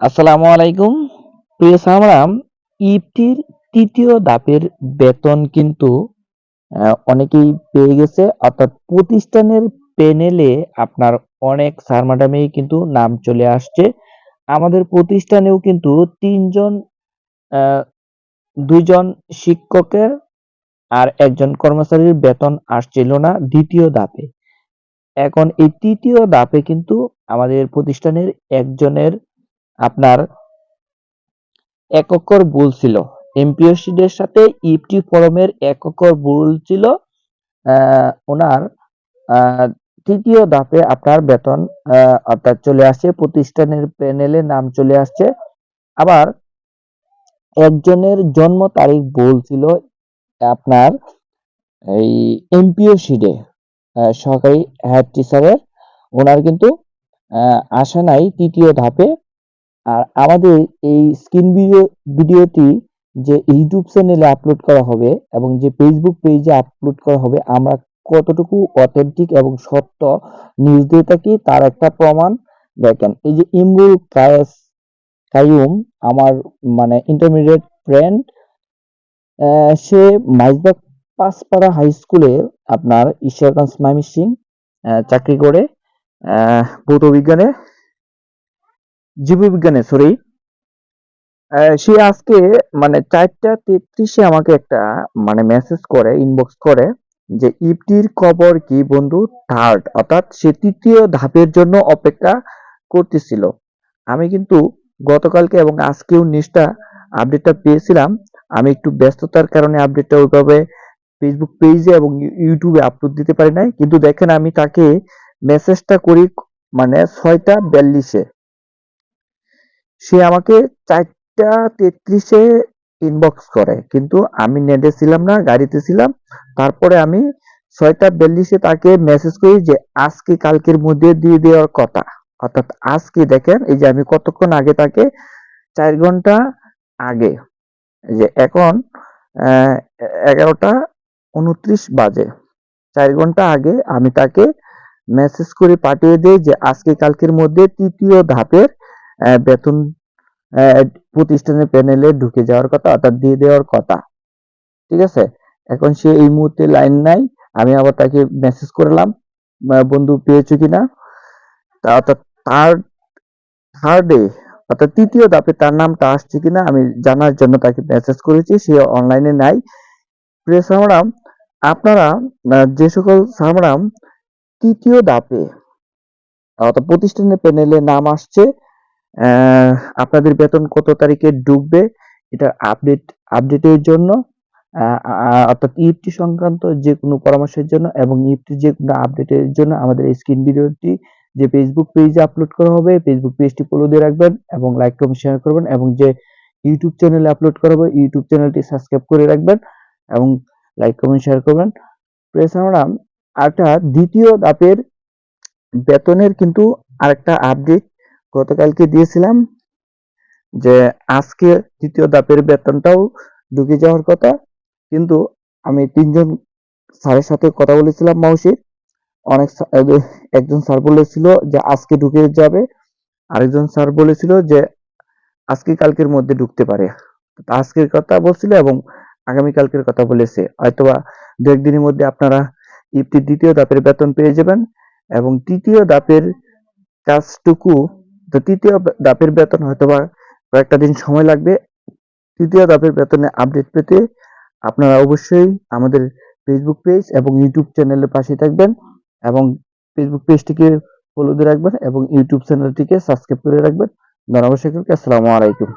আসসালামু আলাইকুম। প্রিয় সামরাম ইফটির তৃতীয় ধাপের বেতন কিন্তু অনেকেই পেয়ে গেছে। অর্থাৎ প্রতিষ্ঠানের প্যানেলে আপনার অনেক স্যার ম্যাডামেই কিন্তু নাম চলে আসছে। আমাদের প্রতিষ্ঠানেও কিন্তু তিনজন আহ, দুইজন শিক্ষকের আর একজন কর্মচারীর বেতন আসছিল না দ্বিতীয় ধাপে। এখন এই তৃতীয় ধাপে কিন্তু আমাদের প্রতিষ্ঠানের একজনের আপনার এককর ভুল ছিল। এমপিওসিডের সাথে ইফটি ফরমের এক অক্ষর ভুল ছিল ওনার তৃতীয় ধাপে আপনার বেতন অর্থাৎ চলে আসছে প্রতিষ্ঠানের প্যানেলে নাম চলে আসছে। আবার একজনের জন্ম তারিখ ভুল ছিল, আপনার এই এমপিও শিডে সরকারি হেড টিচারের, ওনার কিন্তু আসে নাই তৃতীয় ধাপে। আর আমাদের এই স্ক্রিন ভিডিও ভিডিওটি যে ইউটিউব চ্যানেলে আপলোড করা হবে এবং যে ফেসবুক পেজে আপলোড করা হবে আমরা কতটুকু অথেন্টিক এবং সত্য নিউজ দিয়ে থাকি তার একটা প্রমাণ দেখেন। এই যে ইমরুল কায়েস কাইয়ুম আমার মানে ইন্টারমিডিয়েট ফ্রেন্ড সে মাইজবাগ পাঁচপাড়া হাই স্কুলে আপনার ঈশ্বরগঞ্জ ময়মনসিং আহ, চাকরি করে ভৌত বিজ্ঞানে জীববিজ্ঞানে সরি সে আজকে মানে চারটা তেত্রিশে আমাকে একটা মানে মেসেজ করে ইনবক্স করে যে ইফটির খবর কি বন্ধু? থার্ড অর্থাৎ সে তৃতীয় ধাপের জন্য অপেক্ষা করতেছিল। আমি কিন্তু গতকালকে এবং আজকেও নিউজটা আপডেটটা পেয়েছিলাম। আমি একটু ব্যস্ততার কারণে আপডেটটা ওইভাবে ফেসবুক পেজে এবং ইউটিউবে আপলোড দিতে পারি নাই। কিন্তু দেখেন আমি তাকে মেসেজটা করি মানে ছয়টা বিয়াল্লিশে। সে আমাকে চারটা তেত্রিশে ইনবক্স করে। কিন্তু আমি নেটে ছিলাম না, গাড়িতে ছিলাম। তারপরে আমি ছয়টা বিয়াল্লিশে তাকে মেসেজ করি যে, আজকে কালকের মধ্যে দিয়ে দেওয়ার কথা। অর্থাৎ আজকে দেখেন, এই যে আমি কতক্ষণ আগে তাকে চার ঘণ্টা আগে যে এখন এগারোটা উনত্রিশ বাজে। চার ঘণ্টা আগে আমি তাকে মেসেজ করে পাঠিয়ে দেই যে, আজকে কালকের মধ্যে তৃতীয় ধাপের বেতন প্রতিষ্ঠানের প্যানেলে ঢুকে যাওয়ার কথা, অর্থাৎ দিয়ে দেওয়ার কথা। ঠিক আছে? এখন সে এই মুহূর্তে লাইন নাই, আমি আবার তাকে মেসেজ করলাম বন্ধু পেয়েছ কিনা? অর্থাৎ থার্ড থার্ডে অর্থাৎ তৃতীয় ধাপে তার নামটা আসছে কিনা, আমি জানার জন্য তাকে মেসেজ করেছি, সে অনলাইনে নাই। প্রিয় সামরাম আপনারা যে সকল সামরাম তৃতীয় ধাপে, অর্থাৎ প্রতিষ্ঠানের প্যানেলে নাম আসছে আপনাদের বেতন কত তারিখে ঢুকবে এটা আপডেট আপডেটের জন্য অর্থাৎ ইফটি সংক্রান্ত যে কোনো পরামর্শের জন্য এবং ইফটি যে কোনো আপডেটের জন্য আমাদের স্ক্রিন ভিডিওটি যে ফেসবুক পেজে আপলোড করা হবে ফেসবুক পেজটি ফলো দিয়ে রাখবেন এবং লাইক কমেন্ট শেয়ার করবেন এবং যে ইউটিউব চ্যানেলে আপলোড করা হবে ইউটিউব চ্যানেলটি সাবস্ক্রাইব করে রাখবেন এবং লাইক কমেন্ট শেয়ার করবেন। প্রেস আমরা আরেকটা দ্বিতীয় দাপের বেতনের কিন্তু আরেকটা আপডেট গতকালকে দিয়েছিলাম যে আজকে দ্বিতীয় দাপের বেতনটাও ঢুকে যাওয়ার কথা, কিন্তু আমি তিনজন স্যারের সাথে কথা বলেছিলাম মাউসির অনেক একজন স্যার বলেছিল যে আজকে ঢুকে যাবে। আরেকজন স্যার বলেছিল যে আজকে কালকের মধ্যে ঢুকতে পারে। আজকের কথা বলছিল এবং আগামী কালকের কথা বলেছে। হয়তোবা দু একদিনের মধ্যে আপনারা ইফতির দ্বিতীয় দাপের বেতন পেয়ে যাবেন এবং তৃতীয় দাপের কাজটুকু তো তৃতীয় দাপের বেতন হয়তোবা কয়েকটা দিন সময় লাগবে। তৃতীয় দাপের বেতনে আপডেট পেতে আপনারা অবশ্যই আমাদের ফেসবুক পেজ এবং ইউটিউব চ্যানেলের পাশে থাকবেন এবং ফেসবুক পেজটিকে ফলো দিয়ে রাখবেন এবং ইউটিউব চ্যানেলটিকে সাবস্ক্রাইব করে রাখবেন। ধন্যবাদ সকলকে, আসসালামু আলাইকুম।